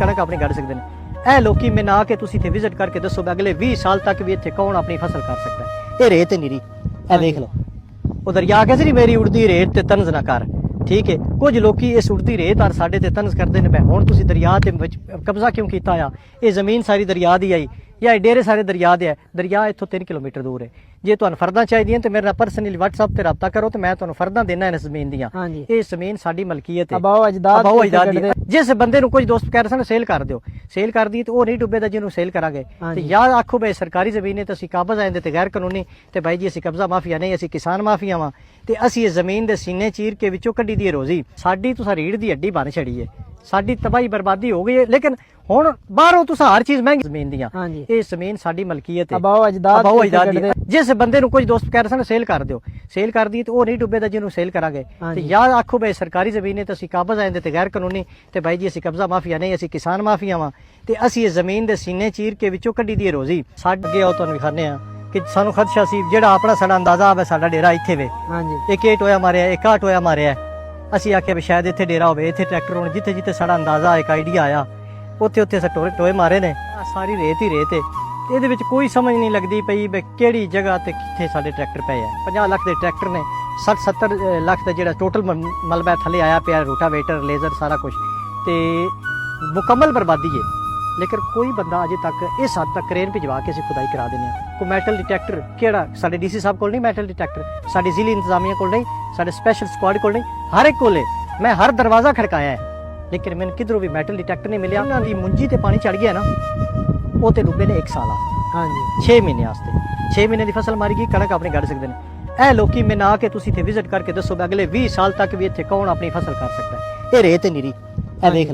ਕਣਕ ਆਪਣੀ ਕੱਢ ਸਕਦੇ ਨੇ। ਇਹ ਲੋਕੀ ਮੈਂ ਨਾ ਕੇ ਤੁਸੀਂ ਇੱਥੇ ਵਿਜ਼ਿਟ ਕਰਕੇ ਦੱਸੋ ਵੀ ਅਗਲੇ 20 ਸਾਲ ਤੱਕ ਵੀ ਇੱਥੇ ਕੌਣ ਆਪਣੀ ਫਸਲ ਕਰ ਸਕਦਾ ਹੈ। ਇਹ ਰੇਤ ਹੈ ਨੀਰੀ ਇਹ ਦੇਖ ਲਓ। ਉਹ ਦਰਿਆ ਕਹਿੰਦੇ ਨਹੀਂ ਮੇਰੀ ਉੜਦੀ ਰੇਤ ਤੇ ਤਨਜ਼ ਨਾ ਕਰ। ਠੀਕ ਹੈ। ਕੁਝ ਲੋਕੀ ਇਸ ਉੜਦੀ ਰੇਤ ਔਰ ਸਾਡੇ ਤੇ ਤਨਜ਼ ਕਰਦੇ ਨੇ। ਹੁਣ ਤੁਸੀਂ ਦਰਿਆ ਤੇ ਵਿੱਚ ਕਬਜ਼ਾ ਕਿਉਂ ਕੀਤਾ ਆ? ਇਹ ਜ਼ਮੀਨ ਸਾਰੀ ਦਰਿਆ ਦੀ ਆਈ। ਜਾਂ ਡੇਰੇ ਸਾਰੇ ਦਰਿਆ ਦੇ ਹੈ ਦਰਿਆ ਇੱਥੋਂ 3 ਕਿਲੋਮੀਟਰ ਦੂਰ ਹੈ। ਜੇ ਤੁਹਾਨੂੰ ਫਰਦਾਂ ਚਾਹੀਦੀਆਂ ਤੇ ਮੇਰੇ ਨਾਲ ਪਰਸਨਲੀ WhatsApp ਤੇ ਰਾਬਤਾ ਕਰੋ ਤੇ ਮੈਂ ਤੁਹਾਨੂੰ ਫਰਦਾਂ ਦੇਣਾ ਇਸ ਜ਼ਮੀਨ ਦੀਆਂ। ਇਹ ਜ਼ਮੀਨ ਸਾਡੀ ਮਲਕੀਅਤ ਹੈ। ਅਬਾਓ ਅਜਦਾਦ ਅਬਾਓ ਅਜਦਾਦ ਦੀ। ਜਿਸ ਬੰਦੇ ਨੂੰ ਕੁਝ ਦੋਸਤ ਕਹਿ ਰਹੇ ਸਨ ਸੇਲ ਕਰ ਦਿਓ। ਸੇਲ ਕਰ ਦੀ ਤੇ ਉਹ ਨਹੀਂ ਡੁੱਬੇਦਾ ਜਿਹਨੂੰ ਸੇਲ ਕਰਾਂਗੇ। ਤੇ। ਯਾਦ ਆਖੋ ਬਈ ਸਰਕਾਰੀ ਜ਼ਮੀਨ ਹੈ ਤੇ ਅਸੀਂ ਕਾਬਜ਼ ਆਂਦੇ ਤੇ ਗੈਰ ਕਾਨੂੰਨੀ ਤੇ ਭਾਈ ਜੀ ਅਸੀਂ ਕਬਜ਼ਾ ਮਾਫੀਆ ਨਹੀਂ ਅਸੀਂ ਕਿਸਾਨ ਮਾਫੀਆ ਵਾਂ। ਤੇ ਅਸੀਂ ਇਹ ਜ਼ਮੀਨ ਦੇ ਸੀਨੇ ਚੀਰ ਕੇ ਵਿੱਚੋਂ ਕੱਢੀ ਦੀ ਰੋਜ਼ੀ। ਸਾਡੀ ਤੁਸੀਂ ਰੀੜ ਦੀ ਹੱਡੀ ਬਣ ਛੜੀ ਹੈ। ਸਾਡੀ ਤਬਾਹੀ ਬਰਬਾਦੀ ਹੋ ਗਈ ਹੈ। ਲੇਕਿਨ ਹੁਣ ਬਾਹਰੋਂ ਤੁਸੀਂ ਹਰ ਚੀਜ਼ ਮਹਿੰਗੀ ਜ਼ਮੀਨ ਦੀਆਂ। ਹਾਂਜੀ। ਇਹ ਜ਼ਮੀਨ ਸਾਡੀ ਮਲਕੀਅਤ ਹੈ। ਅਬਾਓ ਅਜਦਾਦ ਅਬਾਓ ਅਜਦਾਦ ਦੀ। ਜਿਸ ਬੰਦੇ ਨੂੰ ਕੁਝ ਦੋਸਤ ਕਹਿ ਰਹੇ ਸਨ ਸੇਲ ਕਰ ਦਿਓ। ਸੇਲ ਕਰ ਦੀ ਤੇ ਉਹ ਨਹੀਂ ਡੁੱਬੇਦਾ ਜਿਹਨੂੰ ਸੇਲ ਕਰਾਂਗੇ। ਤੇ ਹਾਂਜੀ। ਯਾਦ ਆਖੋ ਬਈ ਸਰਕਾਰੀ ਜ਼ਮੀਨ ਹੈ ਤੇ ਅਸੀਂ ਕਾਬਜ਼ ਆਂਦੇ ਤੇ ਗੈਰ ਕਾਨੂੰਨੀ ਤੇ ਭਾਈ ਜੀ ਅਸੀਂ ਕਬਜ਼ਾ ਮਾਫੀਆ ਨਹੀਂ ਅਸੀਂ ਕਿਸਾਨ ਮਾਫੀਆ ਵਾਂ। ਤੇ ਅਸੀਂ ਇਹ ਜ਼ਮੀਨ ਦੇ ਸੀਨੇ ਚੀਰ ਕੇ ਵਿੱਚੋਂ ਕੱਢੀ ਦੀ ਹੈ ਰੋਜ਼ੀ। ਸਾਡੇ ਅੱਗੇ ਆਓ ਤੁਹਾਨੂੰ ਵਿਖਾਣੇ ਆ ਕਿ ਸਾਨੂੰ ਖਦਸ਼ਾ ਸੀ ਜਿਹੜਾ ਆਪਣਾ ਸਾਡਾ ਅੰਦਾਜ਼ਾ ਆਵੇ ਸਾਡਾ ਡੇਰਾ ਇੱਥੇ ਵੇ। ਹਾਂਜੀ। ਇੱਕ ਇਹ ਟੋਇਆ ਮਾਰਿਆ ਇੱਕ ਆ ਟੋਇਆ ਮਾਰਿਆ। ਅਸੀਂ ਆਖਿਆ ਵੀ ਸ਼ਾਇਦ ਇੱਥੇ ਡੇਰਾ ਹੋਵੇ, ਇੱਥੇ ਟਰੈਕਟਰ ਹੋਣ ਜਿੱਥੇ ਜਿੱਥੇ ਸਾਡਾ ਅੰਦਾਜ਼ਾ, ਇੱਕ ਆਈਡੀਆ ਆਇਆ ਉੱਥੇ ਉੱਥੇ ਅਸੀਂ ਟੋਏ ਟੋਏ ਮਾਰੇ ਨੇ। ਆਹ ਸਾਰੀ ਰੇਤ ਹੀ ਰੇਤ ਹੈ ਤੇ ਇਹਦੇ ਵਿੱਚ ਕੋਈ ਸਮਝ ਨਹੀਂ ਲੱਗਦੀ ਪਈ ਵੀ ਕਿਹੜੀ ਜਗ੍ਹਾ ਤੇ ਕਿੱਥੇ ਸਾਡੇ ਟਰੈਕਟਰ ਪਏ ਆ। 50 ਲੱਖ ਦੇ ਟਰੈਕਟਰ ਨੇ 60 70 ਲੱਖ ਦਾ ਜਿਹੜਾ ਟੋਟਲ ਮਲਬਾ ਥੱਲੇ ਆਇਆ ਪਿਆ, ਰੋਟਾਵੇਟਰ, ਲੇਜ਼ਰ, ਸਾਰਾ ਕੁਝ ਤੇ ਮੁਕੰਮਲ ਬਰਬਾਦੀ ਹੈ ਲੇਕਿਨ ਕੋਈ ਬੰਦਾ ਅਜੇ ਤੱਕ ਇਸ ਹੱਦ ਤੱਕ ਕ੍ਰੇਨ ਭਿਜਵਾ ਕੇ ਅਸੀਂ ਖੁਦਾਈ ਕਰਾ ਦਿੰਦੇ ਹਾਂ। ਕੋਈ ਮੈਟਲ ਡਿਟੈਕਟਰ ਕਿਹੜਾ? ਸਾਡੇ ਡੀਸੀ ਸਾਹਿਬ ਕੋਲ ਨਹੀਂ ਮੈਟਲ ਡਿਟੈਕਟਰ। ਸਾਡੇ ਜ਼ਿਲ੍ਹੇ ਇੰਤਜ਼ਾਮੀਆ ਕੋਲ ਨਹੀਂ ਸਾਡੇ ਸਪੈਸ਼ਲ ਸਕੁਆਡ ਕੋਲ ਨਹੀਂ ਹਰ ਇੱਕ ਕੋਲੇ। ਮੈਂ ਹਰ ਦਰਵਾਜ਼ਾ ਖੜਕਾਇਆ ਹੈ। ਲੇਕਿਨ ਮੈਨੂੰ ਕਿਧਰੋਂ ਵੀ ਮੈਟਲ ਡਿਟੈਕਟਰ ਨਹੀਂ ਮਿਲਿਆ? ਉਹਨਾਂ ਦੀ ਮੁੰਜੀ ਤੇ ਪਾਣੀ ਚੜ ਗਿਆ ਨਾ ਉਹ ਤੇ ਡੁੱਬੇ ਨੇ 1 ਸਾਲ ਵਾਸਤੇ ਹਾਂਜੀ। 6 ਮਹੀਨੇ ਵਾਸਤੇ। 6 ਮਹੀਨੇ ਦੀ ਫਸਲ ਮਾਰੀ ਗਈ ਕਣਕ ਆਪਣੀ ਕੱਢ ਸਕਦੇ ਨੇ। ਇਹ ਲੋਕੀ ਮੈਂ ਨਾ ਕੇ ਤੁਸੀਂ ਇੱਥੇ ਵਿਜ਼ਿਟ ਕਰਕੇ ਦੱਸੋ ਅਗਲੇ 20 ਸਾਲ ਤੱਕ ਵੀ ਇੱਥੇ ਕੌਣ ਆਪਣੀ ਫਸਲ ਕਰ ਸਕਦਾ ਹੈ। ਇਹ ਰੇਤ ਹੈ ਨੀਰੀ। ਇਹ ਦੇਖ।